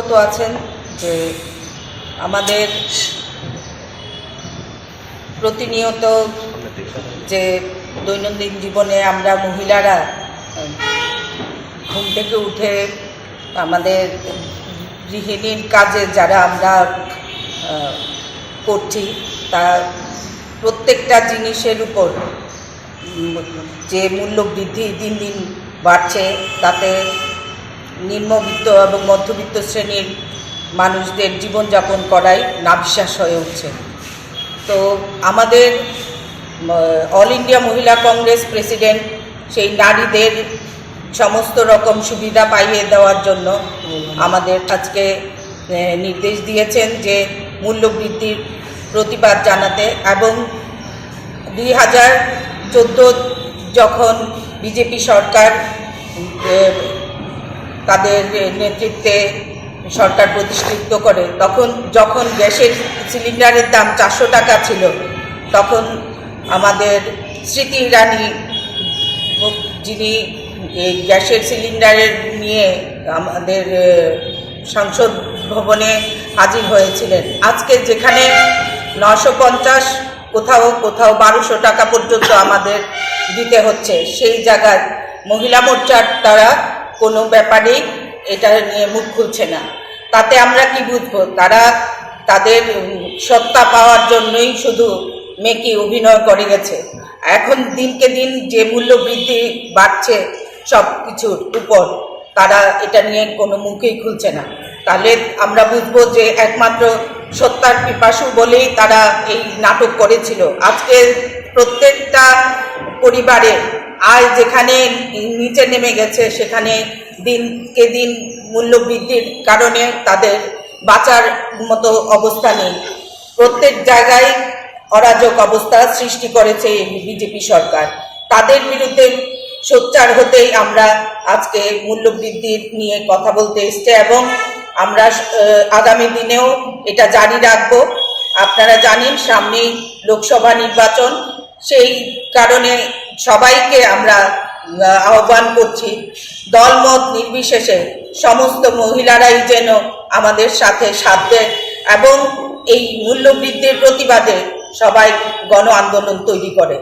অবগত আছেন যে আমাদের প্রতিনিয়ত যে দৈনন্দিন জীবনে আমরা মহিলারা, ঘুম থেকে উঠে আমাদের গৃহিণীর কাজে যারা আমরা করছি, তা প্রত্যেকটা জিনিসের উপর যে মূল্য বৃদ্ধি দিন দিন বাড়ছে, তাতে নিম্নবিত্ত এবং মধ্যবিত্ত শ্রেণির মানুষদের জীবনযাপন করাই নাবিশ্বাস হয়ে উঠছে। তো আমাদের অল ইন্ডিয়া মহিলা কংগ্রেস প্রেসিডেন্ট সেই নারীদের সমস্ত রকম সুবিধা পাইয়ে দেওয়ার জন্য আমাদের আজকে নির্দেশ দিয়েছেন যে মূল্যবৃদ্ধির প্রতিবাদ জানাতে এবং দুই হাজার চোদ্দ যখন বিজেপি সরকার তাদের নেতৃত্বে সরকার প্রতিষ্ঠিত করে, তখন যখন গ্যাসের সিলিন্ডারের দাম চারশো টাকা ছিল, তখন আমাদের স্মৃতি ইরানি যিনি এই গ্যাসের সিলিন্ডারের নিয়ে আমাদের সংসদ ভবনে হাজির হয়েছিলেন। আজকে যেখানে নশো পঞ্চাশ, কোথাও কোথাও বারোশো টাকা পর্যন্ত আমাদের দিতে হচ্ছে, সেই জায়গায় মহিলা মোর্চার তারা কোনো ব্যাপারেই এটা নিয়ে মুখ খুলছে না। তাতে আমরা কি বুঝব? তারা তাদের সত্তা পাওয়ার জন্যই শুধু মেকি অভিনয় করে গেছে। এখন দিনকে দিন যে মূল্য বৃদ্ধি বাড়ছে সব কিছুর উপর, তারা এটা নিয়ে কোনো মুখেই খুলছে না। তাহলে আমরা বুঝব যে একমাত্র সত্যার পিপাসু বলেই তারা এই নাটক করেছিল। আজকে প্রত্যেকটা পরিবারে আয় যেখানে নিচে নেমে গেছে, সেখানে দিনকে দিন মূল্য বৃদ্ধির কারণে তাদের বাঁচার মতো অবস্থা নেই। প্রত্যেক জায়গায় অরাজক অবস্থা সৃষ্টি করেছে বিজেপি সরকার। তাদের বিরুদ্ধে সোচ্চার হতেই আমরা আজকে মূল্যবৃদ্ধি নিয়ে কথা বলতে এসছে এবং আমরা আগামী দিনেও এটা জারি রাখব। আপনারা জানেন সামনেই লোকসভা নির্বাচন, সেই কারণে সবাইকে আমরা আহ্বান করছি, দলমত নির্বিশেষে সমস্ত মহিলারাই যেন আমাদের সাথে সাথে এবং এই মূল্যবৃদ্ধির প্রতিবাদে সবাই গণ আন্দোলন তৈরি করে।